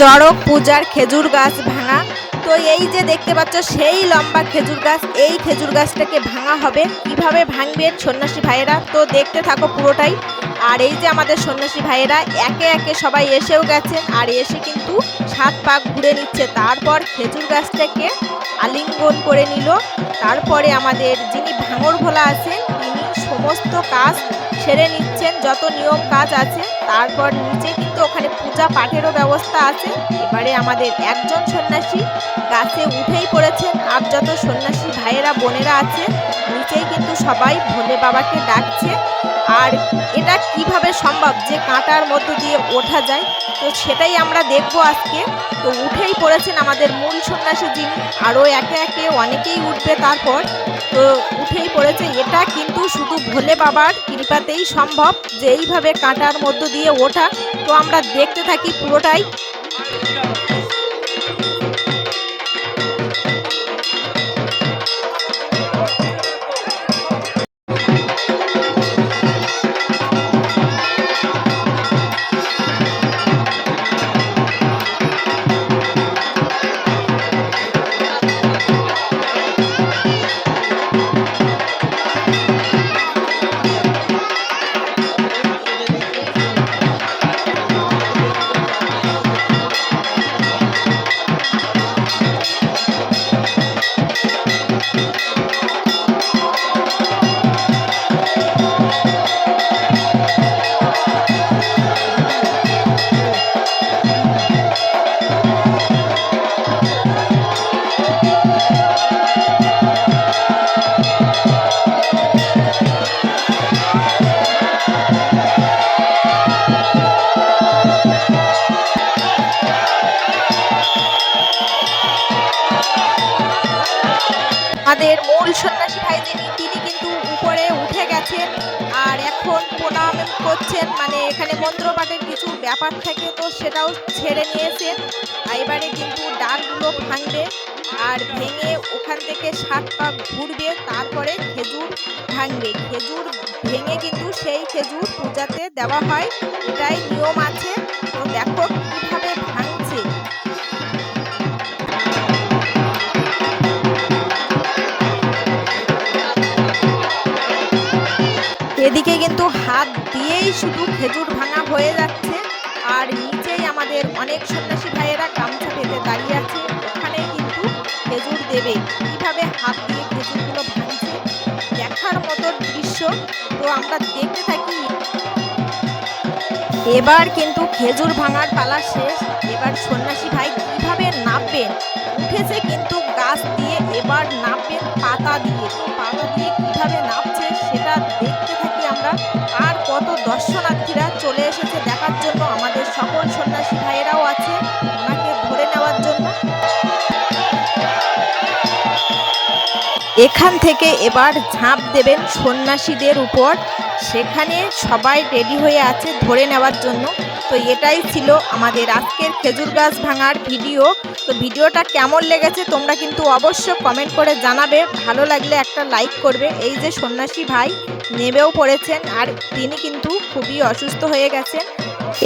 চড়ক পূজার খেজুর গাছ ভাঙা। তো এই যে দেখতে পাচ্ছ, সেই লম্বা খেজুর গাছ, এই খেজুর গাছটাকে ভাঙা হবে। কীভাবে ভাঙবেন সন্ন্যাসী ভাইয়েরা? তো দেখতে থাকো পুরোটাই। আর এই যে আমাদের সন্ন্যাসী ভাইয়েরা, একে একে সবাই এসেও গেছেন আর এসে কিন্তু সাত পাক ঘুরে নিচ্ছে। তারপর খেজুর গাছটাকে আলিঙ্গন করে নিল। তারপরে আমাদের যিনি ভাঙর ভোলা আছেন, তিনি সমস্ত কাজ সেরে নিচ্ছেন, যত নিয়ম কাজ আছে, তারপর নিচে কিন্তু ওখানে পূজা পাঠেরও ব্যবস্থা আছে। এবারে আমাদের একজন সন্ন্যাসী গাছে উঠেই পড়েছেন। আর যত সন্ন্যাসী ভাইয়েরা, বোনেরা আছে, নিচেই কিন্তু সবাই ভোলে বাবাকে ডাকছে। আর কীভাবে সম্ভব যে কাঁটার মধ্য দিয়ে ওঠা যায়? তো সেটাই আমরা দেখব আজকে। তো উঠেই পড়েছেন আমাদের মূল সন্ন্যাসী যিনি, আরও একে একে অনেকেই উঠবে তারপর। তো উঠেই পড়েছে, এটা কিন্তু শুধু ভোলে বাবার কৃপাতেই সম্ভব যে এইভাবে কাঁটার মধ্য দিয়ে ওঠা। তো আমরা দেখতে থাকি পুরোটাই। মূল সন্ন্যাসী ভাই যিনি তিনি কিন্তু উপরে উঠে গেছেন আর এখন প্রণাম করছেন মানে এখানে মন্ত্রপাঠের কিছু ব্যাপার থাকে তো সেটাও ছেড়ে নিয়েছেন এবারে কিন্তু ডালগুলো ভাঙবে আর ভেঙে ওখান থেকে সাত পাক ঘুরবে, তারপরে খেজুর ভাঙবে। খেজুর ভেঙে কিন্তু সেই খেজুর পূজাতে দেওয়া হয়, এটাই নিয়ম আছে। তো দেখো কীভাবে দিয়েই শুধু খেজুর ভাঙা হয়ে যাচ্ছে। আর নিচেই আমাদের অনেক সন্ন্যাসী ভাইয়েরা গামছা পেতে দাঁড়িয়ে আছে। ওখানে কিন্তু খেজুর দেবে। কীভাবে হাত দিয়ে খেজুরগুলো ভাঙছে দেখার মতো দৃশ্য তো আমরা দেখতে থাকি। এবার কিন্তু খেজুর ভাঙার পালা শেষ। এবার সন্ন্যাসী ভাই কীভাবে নামবেন? উঠেছে কিন্তু গাছ দিয়ে এবার নামবেন পাতা দিয়ে তো পাতা দিয়ে। আর কত দর্শনার্থীরা চলে এখান থেকে এবার ঝাঁপ দেবেন সন্ন্যাসীদের উপর। সেখানে সবাই রেডি হয়ে আছে ধরে নেওয়ার জন্য। তো এটাই ছিল আমাদের আজকের খেজুর গাছ ভাঙার ভিডিও তো ভিডিওটা কেমন লেগেছে তোমরা কিন্তু অবশ্য কমেন্ট করে জানাবে। ভালো লাগলে একটা লাইক করবে। এই যে সন্ন্যাসী ভাই নেমেও পড়েছেন আর তিনি কিন্তু খুবই অসুস্থ হয়ে গেছেন।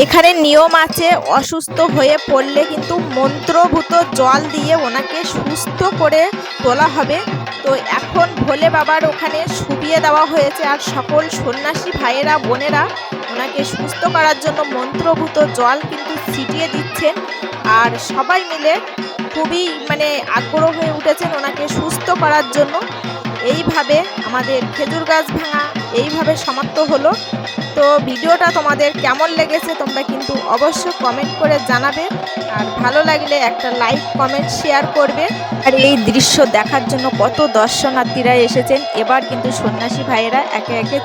এখানে নিয়ম আছে, অসুস্থ হয়ে পড়লে কিন্তু মন্ত্রভূত জল দিয়ে ওনাকে সুস্থ করে তোলা হবে। তো এখন ভোলে বাবার ওখানে শুবিয়ে দেওয়া হয়েছে আর সকল সন্ন্যাসী ভাইয়েরা, বোনেরা ওনাকে সুস্থ করার জন্য মন্ত্রভূত জল কিন্তু ছিটিয়ে দিচ্ছেন আর সবাই মিলে খুবই মানে আগ্রহ হয়ে উঠেছেন ওনাকে সুস্থ করার জন্য। এইভাবে আমাদের খেজুর গাছ ভাঙা এইভাবে সমাপ্ত হলো। তো ভিডিওটা তোমাদের কেমন লেগেছে তোমরা কিন্তু অবশ্যই কমেন্ট করে জানাবে। আর ভালো লাগলে একটা লাইক কমেন্ট শেয়ার করবে। আর এই দৃশ্য দেখার জন্য কত দর্শনার্থীরা এসেছেন। এবার কিন্তু সন্ন্যাসী ভাইয়েরা একে একে